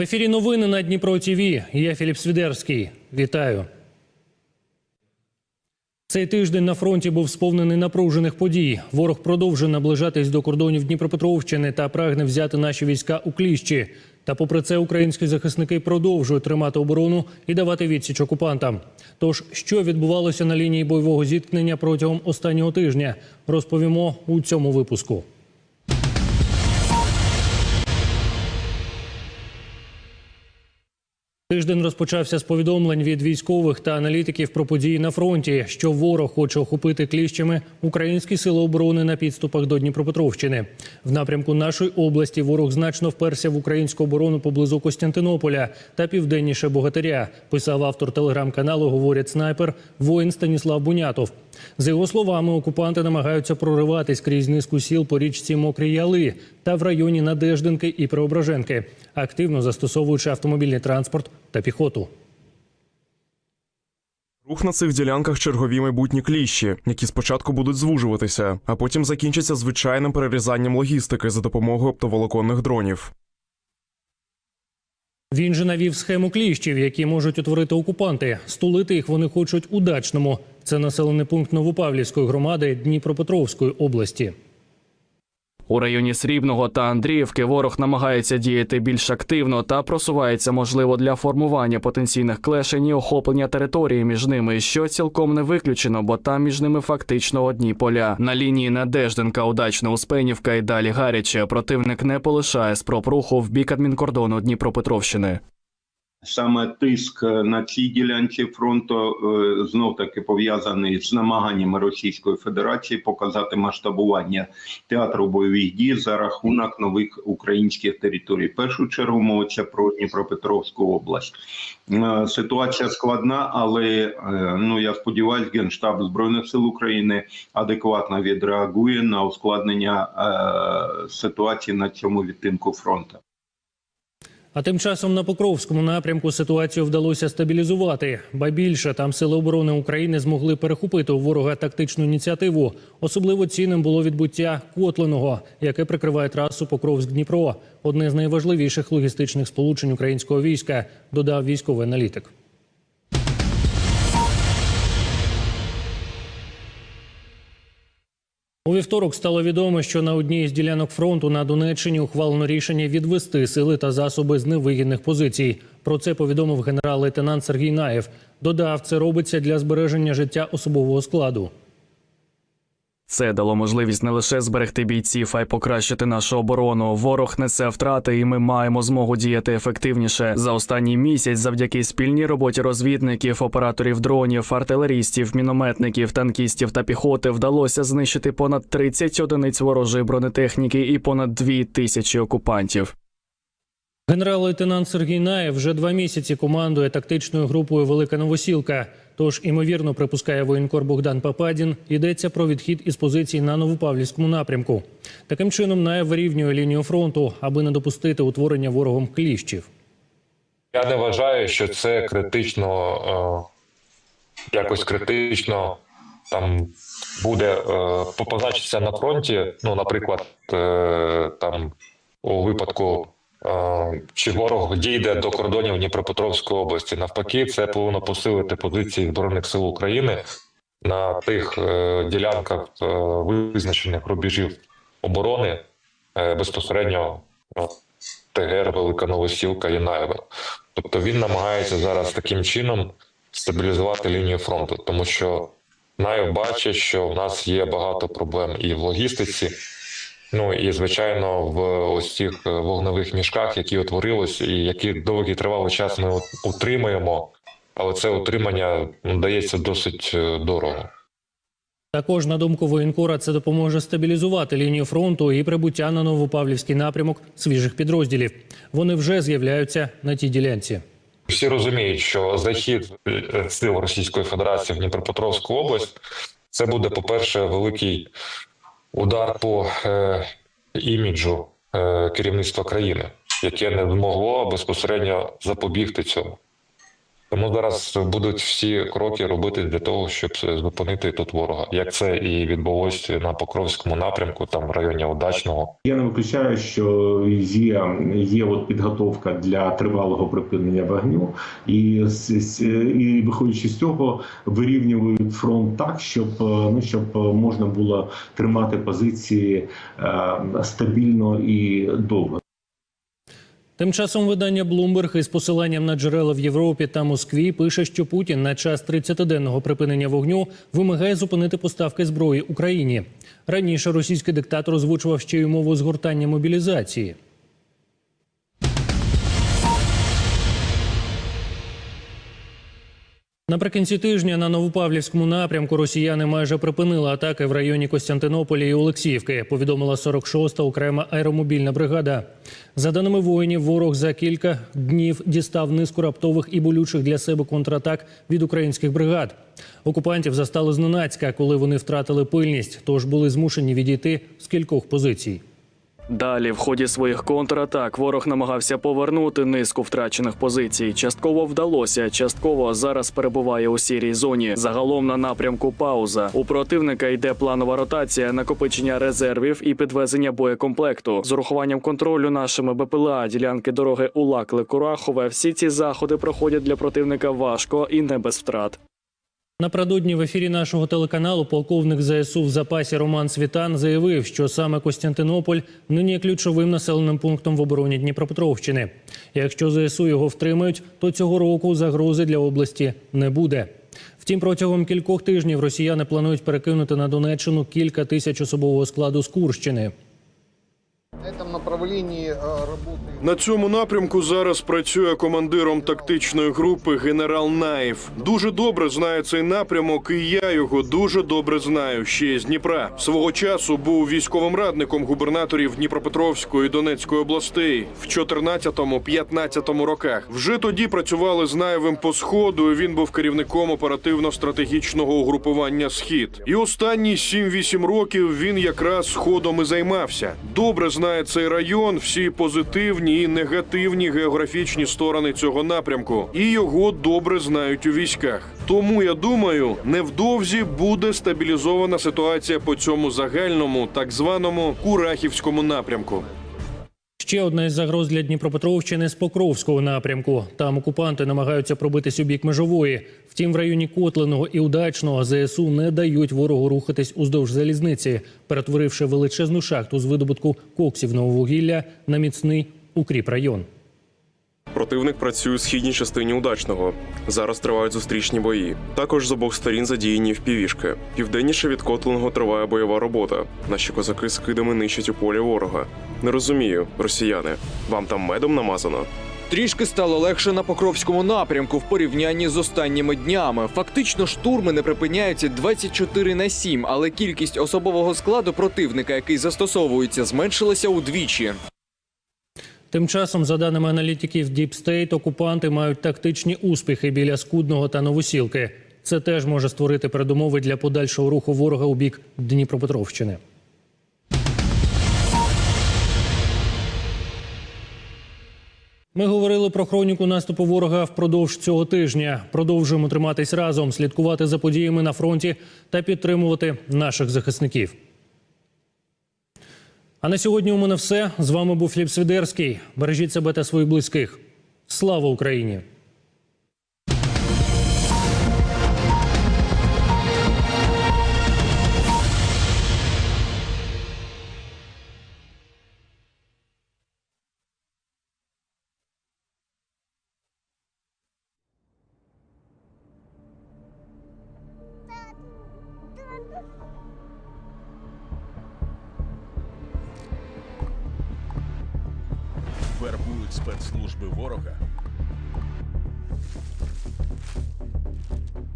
В ефірі новини на Дніпро ТІВІ. Я Філіп Свідерський. Вітаю. Цей тиждень на фронті був сповнений напружених подій. Ворог продовжує наближатись до кордонів Дніпропетровщини та прагне взяти наші війська у кліщі. Та, попри це, українські захисники продовжують тримати оборону і давати відсіч окупантам. Тож, що відбувалося на лінії бойового зіткнення протягом останнього тижня, розповімо у цьому випуску. Тиждень розпочався з повідомлень від військових та аналітиків про події на фронті, що ворог хоче охопити кліщами українські сили оборони на підступах до Дніпропетровщини. В напрямку нашої області ворог значно вперся в українську оборону поблизу Костянтинополя та південніше Богатиря. Писав автор телеграм-каналу Говорять снайпер воїн Станіслав Бунятов. За його словами, окупанти намагаються прориватись крізь низку сіл по річці Мокрі Яли та в районі Надеждинки і Преображенки, активно застосовуючи автомобільний транспорт та піхоту. Рух на цих ділянках чергові майбутні кліщі, які спочатку будуть звужуватися, а потім закінчаться звичайним перерізанням логістики за допомогою оптоволоконних дронів. Він же навів схему кліщів, які можуть утворити окупанти. Стулити їх вони хочуть у Дачному. Це населений пункт Новопавлівської громади Дніпропетровської області. У районі Срібного та Андріївки ворог намагається діяти більш активно та просувається, можливо, для формування потенційних клешень і охоплення території між ними, що цілком не виключено, бо там між ними фактично одні поля. На лінії Надежденка, Удачна, Успенівка і далі Гаряче противник не полишає спроб руху в бік адмінкордону Дніпропетровщини. Саме тиск на цій ділянці фронту знов таки пов'язаний з намаганнями Російської Федерації показати масштабування театру бойових дій за рахунок нових українських територій. В першу чергу мовиться про Дніпропетровську область. Е, Ситуація складна, але е, ну я сподіваюся, генштаб збройних сил України адекватно відреагує на ускладнення е, ситуації на цьому відтинку фронту. А тим часом на Покровському напрямку ситуацію вдалося стабілізувати. Ба більше там сили оборони України змогли перехопити у ворога тактичну ініціативу. Особливо цінним було відбуття Котленого, яке прикриває трасу Покровськ-Дніпро. Одне з найважливіших логістичних сполучень українського війська, додав військовий аналітик. У вівторок стало відомо, що на одній з ділянок фронту на Донеччині ухвалено рішення відвести сили та засоби з невигідних позицій. Про це повідомив генерал-лейтенант Сергій Наєв. Додав, це робиться для збереження життя особового складу. Це дало можливість не лише зберегти бійців, а й покращити нашу оборону. Ворог несе втрати, і ми маємо змогу діяти ефективніше. За останній місяць, завдяки спільній роботі розвідників, операторів дронів, артилерістів, мінометників, танкістів та піхоти, вдалося знищити понад 30 одиниць ворожої бронетехніки і понад 2 тисячі окупантів. Генерал-лейтенант Сергій Наєв вже два місяці командує тактичною групою Велика Новосілка. Тож, імовірно, припускає воєнкор Богдан Пападін, йдеться про відхід із позицій на Новопавлівському напрямку. Таким чином, Наєв вирівнює лінію фронту, аби не допустити утворення ворогом кліщів. Я не вважаю, що це критично е, якось критично там буде е, позначитися на фронті. Ну, наприклад, е, там у випадку. Е, Чи ворог дійде до кордонів Дніпропетровської області? Навпаки, це повинно посилити позиції збройних сил України на тих е, ділянках е, визначених рубежів оборони безпосередньо ТГР, Велика Новосілка і Наєва. Тобто він намагається зараз таким чином стабілізувати лінію фронту, тому що Наєв бачить, що в нас є багато проблем і в логістиці. Ну і звичайно, в ось цих е, вогневих мішках, які утворились, і які довгий тривалий час ми утримуємо, але це утримання дається досить е, дорого. Також, на думку воєнкора, це допоможе стабілізувати лінію фронту і прибуття на Новопавлівський напрямок свіжих підрозділів. Вони вже з'являються на тій ділянці. Всі розуміють, що захід е, сил Російської Федерації в Дніпропетровську область це буде, по-перше, великий удар по е, іміджу е, керівництва країни, яке не змогло безпосередньо запобігти цьому. Тому зараз будуть всі кроки робити для того, щоб зупинити тут ворога, як це і відбулося на Покровському напрямку, там в районі Удачного. Я не виключаю, що є, є от підготовка для тривалого припинення вогню, і, і виходячи з цього, вирівнюють фронт так, щоб е, ну щоб можна було тримати позиції е, стабільно і довго. Тим часом видання Bloomberg із посиланням на джерела в Європі та Москві пише, що Путін на час 30-денного припинення вогню вимагає зупинити поставки зброї Україні. Раніше російський диктатор озвучував ще й умову згортання мобілізації. Наприкінці тижня на Новопавлівському напрямку росіяни майже припинили атаки в районі Костянтинополя і Олексіївки. Повідомила 46-та окрема аеромобільна бригада. За даними воїнів, ворог за кілька днів дістав низку раптових і болючих для себе контратак від українських бригад. Окупантів застали зненацька, коли вони втратили пильність, тож були змушені відійти з кількох позицій. Далі, в ході своїх контратак, ворог намагався повернути низку втрачених позицій. Частково вдалося, частково зараз перебуває у сірій зоні. Загалом на напрямку пауза. У противника йде планова ротація, накопичення резервів і підвезення боєкомплекту. З урахуванням контролю нашими БПЛА, ділянки дороги Улакли Курахове. Всі ці заходи проходять для противника важко і не без втрат. Напередодні в ефірі нашого телеканалу полковник ЗСУ в запасі Роман Світан заявив, що саме Костянтинополь нині є ключовим населеним пунктом в обороні Дніпропетровщини. Якщо ЗСУ його втримають, то цього року загрози для області не буде. Втім, протягом кількох тижнів росіяни планують перекинути на Донеччину кілька тисяч особового складу з Курщини. Направлении э, На цьому напрямку зараз працює командиром тактичної групи генерал Наєв. Дуже добре знає цей напрямок, і я його дуже добре знаю. Ще з Дніпра свого часу був військовим радником губернаторів Дніпропетровської і Донецької областей в 14-15 роках. Вже тоді працювали з Наєвим по сходу. і Він був керівником оперативно-стратегічного угрупування Схід. І останні 7-8 років він якраз сходом і займався. Добре знає цей район, всі позитивні і негативні географічні сторони цього напрямку, і його добре знають у військах. Тому я думаю, невдовзі буде стабілізована ситуація по цьому загальному, так званому Курахівському напрямку. Ще одна із загроз для Дніпропетровщини з Покровського напрямку. Там окупанти намагаються пробитись у бік межової. Втім, в районі Котленого і Удачного ЗСУ не дають ворогу рухатись уздовж залізниці, перетворивши величезну шахту з видобутку коксівного вугілля на міцний укріп район. Противник працює у східній частині удачного. Зараз тривають зустрічні бої. Також з обох сторін задіяні впівішки. Південніше від Котленого триває бойова робота. Наші козаки з кидами нищать у полі ворога. Не розумію, росіяни. Вам там медом намазано? Трішки стало легше на Покровському напрямку в порівнянні з останніми днями. Фактично, штурми не припиняються 24 на 7, але кількість особового складу противника, який застосовується, зменшилася удвічі. Тим часом, за даними аналітиків Deep State, окупанти мають тактичні успіхи біля Скудного та Новосілки. Це теж може створити передумови для подальшого руху ворога у бік Дніпропетровщини. Ми говорили про хроніку наступу ворога впродовж цього тижня. Продовжуємо триматись разом, слідкувати за подіями на фронті та підтримувати наших захисників. А на сьогодні у мене все. З вами був Філіп Свідерський. Бережіть себе та своїх близьких. Слава Україні! Спецслужби ворога